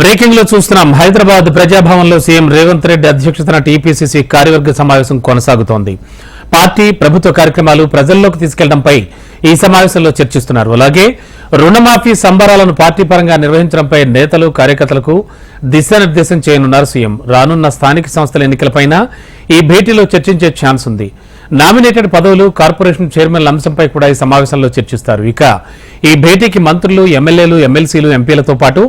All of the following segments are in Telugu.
బ్రేకింగ్లో చూస్తున్నాం. హైదరాబాద్ ప్రజాభవన్లో సీఎం రేవంత్ రెడ్డి అధ్యక్షతన టీపీసీసీ కార్యవర్గ సమావేశం కొనసాగుతోంది. పార్టీ ప్రభుత్వ కార్యక్రమాలు ప్రజల్లోకి తీసుకెళ్ళడంపై ఈ సమావేశంలో చర్చిస్తున్నారు. అలాగే రుణమాఫీ సంబరాలను పార్టీ పరంగా నిర్వహించడంపై నేతలు కార్యకర్తలకు దిశానిర్దేశం చేయనున్నారు సీఎం. రానున్న స్థానిక సంస్థల ఎన్నికలపైన ఈ భేటీలో చర్చించే ఛాన్స్ ఉంది. నామినేటెడ్ పదవులు కార్పొరేషన్ చైర్మన్ల అంశంపై కూడా ఈ సమావేశంలో చర్చిస్తారు. ఇక ఈ భేటీకి మంత్రులు ఎమ్మెల్యేలు ఎమ్మెల్సీలు ఎంపీలతో పాటు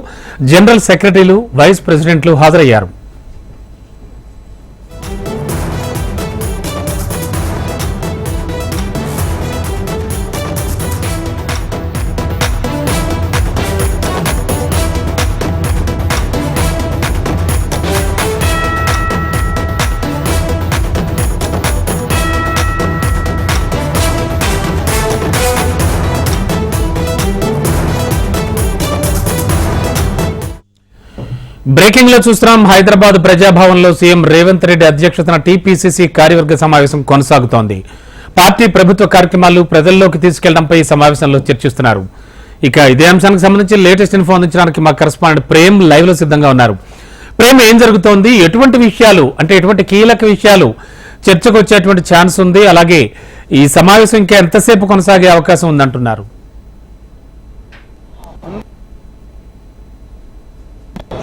జనరల్ సెక్రటరీలు వైస్ ప్రెసిడెంట్లు హాజరయ్యారు. బ్రేకింగ్లో చూస్తున్నాం. హైదరాబాద్ ప్రజాభవన్లో సీఎం రేవంత్ రెడ్డి అధ్యక్షతన టీపీసీసీ కార్యవర్గ సమావేశం కొనసాగుతోంది. పార్టీ ప్రభుత్వ కార్యక్రమాలు ప్రజల్లోకి తీసుకెళ్ళడంపై ఈ సమావేశంలో చర్చిస్తున్నారు. ఇక ఇదే అంశానికి సంబంధించి లేటెస్ట్ ఇన్ఫో అందించడానికి మా కరస్పాండెంట్ ప్రేమ్ లైవ్లో సిద్ధంగా ఉన్నారు. ప్రేమ్ ఏం జరుగుతోంది? ఎటువంటి విషయాలు అంటే ఎటువంటి కీలక విషయాలు చర్చకు వచ్చేటువంటి ఛాన్స్ ఉంది? అలాగే ఈ సమావేశం ఇంకా ఎంతసేపు కొనసాగే అవకాశం ఉందంటున్నారు.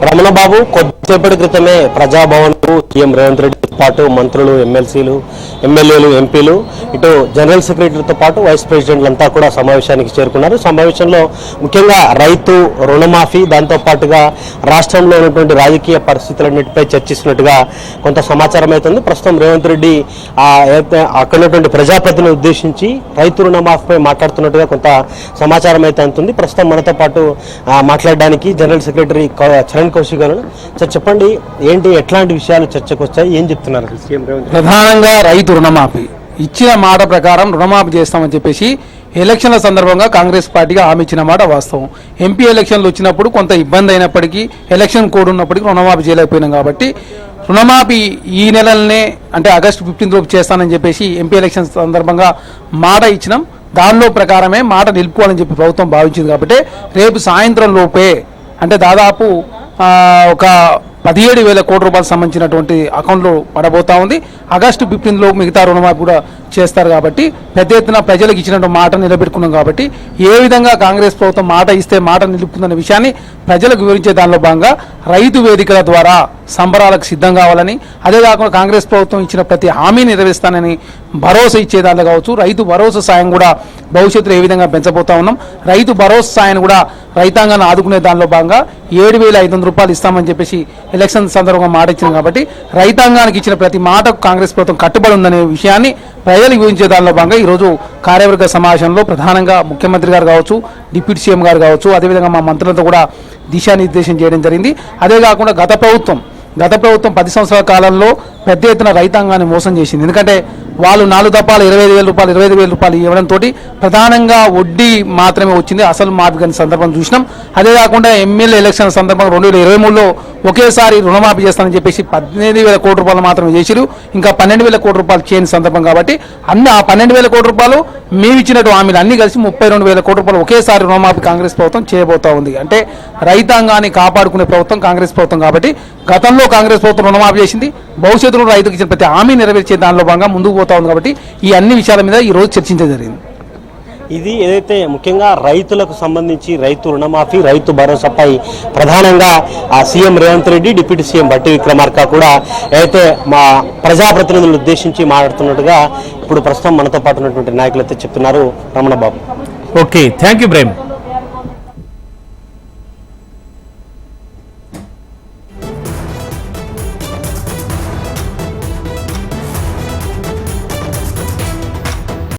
రమణ బాబు కొద్దిసేపటి క్రితమే ప్రజాభవన్ సీఎం రేవంత్ రెడ్డి పాటు మంత్రులు ఎమ్మెల్సీలు ఎమ్మెల్యేలు ఎంపీలు ఇటు జనరల్ సెక్రటరీతో పాటు వైస్ ప్రెసిడెంట్లంతా కూడా సమావేశానికి చేరుకున్నారు. సమావేశంలో ముఖ్యంగా రైతు రుణమాఫీ దాంతోపాటుగా రాష్ట్రంలో ఉన్నటువంటి రాజకీయ పరిస్థితులన్నిటిపై చర్చిస్తున్నట్టుగా కొంత సమాచారం అవుతుంది. ప్రస్తుతం రేవంత్ రెడ్డి అక్కడ ఉన్నటువంటి ప్రజాప్రతిని ఉద్దేశించి రైతు రుణమాఫీపై మాట్లాడుతున్నట్టుగా కొంత సమాచారం అయితే అందుతుంది. ప్రస్తుతం మనతో పాటు మాట్లాడడానికి జనరల్ సెక్రటరీ చరణ్ కౌశిక్ గారు సార్ చెప్పండి ఏంటి ఎట్లాంటి విషయాలు చర్చకు వచ్చాయి ఏం చెప్తారు? అసలు ప్రధానంగా రైతు రుణమాఫీ. ఇచ్చిన మాట ప్రకారం రుణమాఫీ చేస్తామని చెప్పేసి ఎలక్షన్ల సందర్భంగా కాంగ్రెస్ పార్టీగా హామీ ఇచ్చిన మాట వాస్తవం. ఎంపీ ఎలక్షన్లు వచ్చినప్పుడు కొంత ఇబ్బంది అయినప్పటికీ ఎలక్షన్ కోడ్ ఉన్నప్పటికీ రుణమాఫీ చేయలేకపోయినాం కాబట్టి రుణమాఫీ ఈ నెలలనే అంటే ఆగస్టు ఫిఫ్టీన్త్ లోపు చేస్తానని చెప్పేసి ఎంపీ ఎలక్షన్ సందర్భంగా మాట ఇచ్చినాం. దానిలో ప్రకారమే మాట నిలుపుకోవాలని చెప్పి ప్రభుత్వం భావించింది కాబట్టి రేపు సాయంత్రం లోపే అంటే దాదాపు ఒక పదిహేడు వేల కోట్ల రూపాయలకు సంబంధించినటువంటి అకౌంట్లో పడబోతా ఉంది. ఆగస్టు ఫిఫ్టీన్లో మిగతా రుణమాఫీ కూడా చేస్తారు కాబట్టి పెద్ద ఎత్తున ప్రజలకు ఇచ్చినటువంటి మాట నిలబెట్టుకున్నాం కాబట్టి ఏ విధంగా కాంగ్రెస్ ప్రభుత్వం మాట ఇస్తే మాట నిలుపుతుందనే విషయాన్ని ప్రజలకు వివరించే దానిలో భాగంగా రైతు వేదికల ద్వారా సంబరాలకు సిద్ధం కావాలని అదే కాకుండా కాంగ్రెస్ ప్రభుత్వం ఇచ్చిన ప్రతి హామీ నెరవేరుస్తానని భరోసా ఇచ్చే కావచ్చు. రైతు భరోసా సాయం కూడా భవిష్యత్తులో ఏ విధంగా పెంచబోతా ఉన్నాం. రైతు భరోసా సాయాన్ని కూడా రైతాంగాన్ని ఆదుకునే దానిలో భాగంగా ఏడు వేల ఐదు వందల రూపాయలు ఇస్తామని చెప్పేసి ఎలక్షన్ సందర్భంగా మాట ఇచ్చింది కాబట్టి రైతాంగానికి ఇచ్చిన ప్రతి మాటకు కాంగ్రెస్ ప్రభుత్వం కట్టుబడి ఉందనే విషయాన్ని ప్రజలకు వివరించే దానిలో భాగంగా ఈరోజు కార్యవర్గ సమావేశంలో ప్రధానంగా ముఖ్యమంత్రి గారు కావచ్చు డిప్యూటీ సీఎం గారు కావచ్చు అదేవిధంగా మా మంత్రులతో కూడా దిశానిర్దేశం చేయడం జరిగింది. అదే కాకుండా గత ప్రభుత్వం గత ప్రభుత్వం పది సంవత్సరాల కాలంలో పెద్ద ఎత్తున రైతాంగాన్ని మోసం చేసింది. ఎందుకంటే వాళ్ళు నాలుగు తప్పాలు ఇరవై ఐదు వేల రూపాయలు ఇరవై ఐదు వేల రూపాయలు ఇవ్వడంతో ప్రధానంగా వడ్డీ మాత్రమే వచ్చింది. అసలు మాఫీ కాని సందర్భం చూసినాం. అదే కాకుండా ఎమ్మెల్యే ఎలక్షన్ సందర్భంగా రెండు వేల ఇరవై మూడులో ఒకేసారి రుణమాఫీ చేస్తానని చెప్పేసి పద్దెనిమిది వేల కోటి రూపాయలు మాత్రమే చేసిరు ఇంకా పన్నెండు వేల కోటి రూపాయలు చేయని సందర్భం కాబట్టి అన్ని ఆ పన్నెండు వేల కోటి రూపాయలు మేము ఇచ్చినట్టు హామీలు అన్ని కలిసి ముప్పై రెండు వేల కోటి రూపాయలు ఒకేసారి రుణమాఫీ కాంగ్రెస్ ప్రభుత్వం చేయబోతా ఉంది. అంటే రైతాంగాన్ని కాపాడుకునే ప్రభుత్వం కాంగ్రెస్ ప్రభుత్వం కాబట్టి గతంలో కాంగ్రెస్ ప్రభుత్వం రుణమాఫీ చేసింది. భవిష్యత్తులో రైతుకు ఇచ్చిన ప్రతి హామీ నెరవేర్చే దానిలో భాగంగా ముందుకు పోతా ఉంది కాబట్టి ఈ అన్ని విషయాల మీద ఈ రోజు చర్చించడం జరిగింది. ఇది ఏదైతే ముఖ్యంగా రైతులకు సంబంధించి రైతు రుణమాఫీ రైతు భరోసాపై ప్రధానంగా ఆ CM Revanth Reddy deputy CM Bhatti Vikramarka కూడా ఏదైతే మా ప్రజాప్రతినిధులను ఉద్దేశించి మాట్లాడుతున్నట్టుగా ఇప్పుడు ప్రస్తుతం మనతో పాటు ఉన్నటువంటి నాయకులు అయితే చెప్తున్నారు. Ramana Babu okay thank you బ్రేమ్